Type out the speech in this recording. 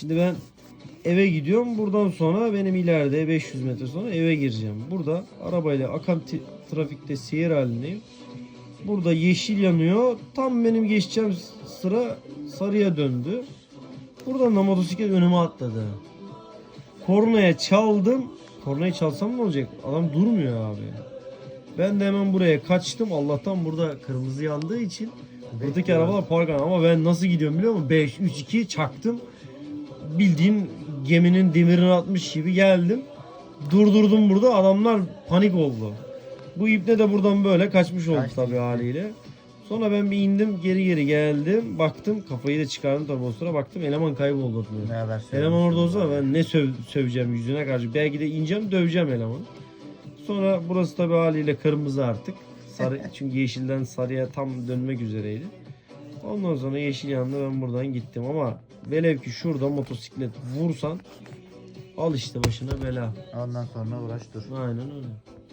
Şimdi ben eve gidiyorum. Buradan sonra benim ileride 500 metre sonra eve gireceğim. Burada arabayla akan trafikte seyir halindeyim. Burada yeşil yanıyor. Tam benim geçeceğim sıra sarıya döndü. Buradan da motosiklet önüme atladı. Kornaya çaldım. Kornayı çalsam ne olacak? Adam durmuyor abi. Ben de hemen buraya kaçtım. Allah'tan burada kırmızı yandığı için buradaki arabalar park ama ben nasıl gidiyorum biliyor musun? 5 3 2 çaktım. Bildiğin geminin demirini atmış gibi geldim. Durdurdum burada. Adamlar panik oldu. Bu ipne de buradan böyle kaçmış oldu Kaçtı tabii haliyle. Sonra ben bir indim geri geri geldim. Baktım kafayı da çıkardım tabii o sıra. Baktım eleman kayboldu. Ne haber Eleman orada olsa ben ne söv, söveceğim yüzüne karşı. Belki de ineceğim döveceğim elemanı. Sonra burası tabii haliyle kırmızı artık. Sarı, çünkü yeşilden sarıya tam dönmek üzereydi. Ondan sonra yeşil yanında ben buradan gittim ama velev ki şurada motosiklet vursan al işte başına bela. Ondan sonra uğraş dur. Aynen öyle.